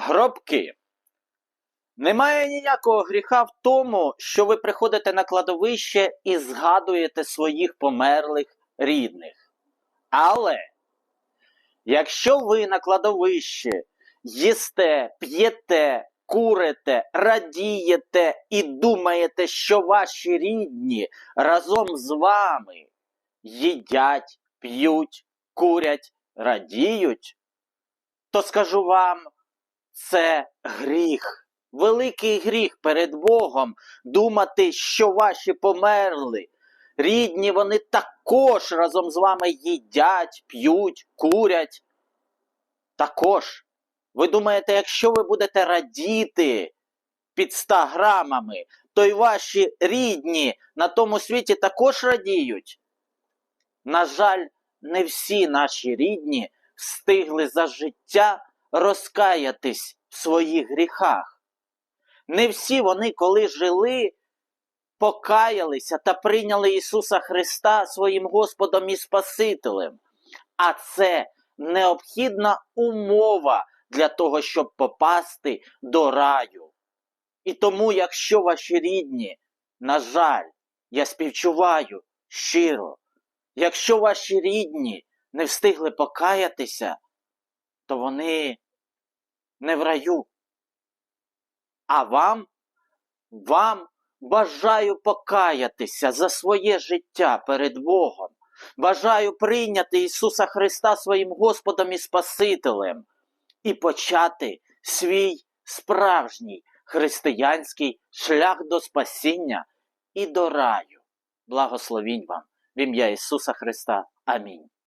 Гробки. Немає ніякого гріха в тому, що ви приходите на кладовище і згадуєте своїх померлих рідних. Але якщо ви на кладовище їсте, п'єте, курите, радієте і думаєте, що ваші рідні разом з вами їдять, п'ють, курять, радіють, то скажу вам, це гріх. Великий гріх перед Богом думати, що ваші померли. Рідні вони також разом з вами їдять, п'ють, курять. Також. Ви думаєте, якщо ви будете радіти під 100 грамами, то й ваші рідні на тому світі також радіють? На жаль, не всі наші рідні встигли за життя розкаятись в своїх гріхах. Не всі вони, коли жили, покаялися та прийняли Ісуса Христа своїм Господом і Спасителем. А це необхідна умова для того, щоб попасти до раю. І тому, якщо ваші рідні, на жаль, я співчуваю щиро, якщо ваші рідні не встигли покаятися, то вони не в раю. А вам, вам бажаю покаятися за своє життя перед Богом. Бажаю прийняти Ісуса Христа своїм Господом і Спасителем і почати свій справжній християнський шлях до спасіння і до раю. Благословінь вам в ім'я Ісуса Христа. Амінь.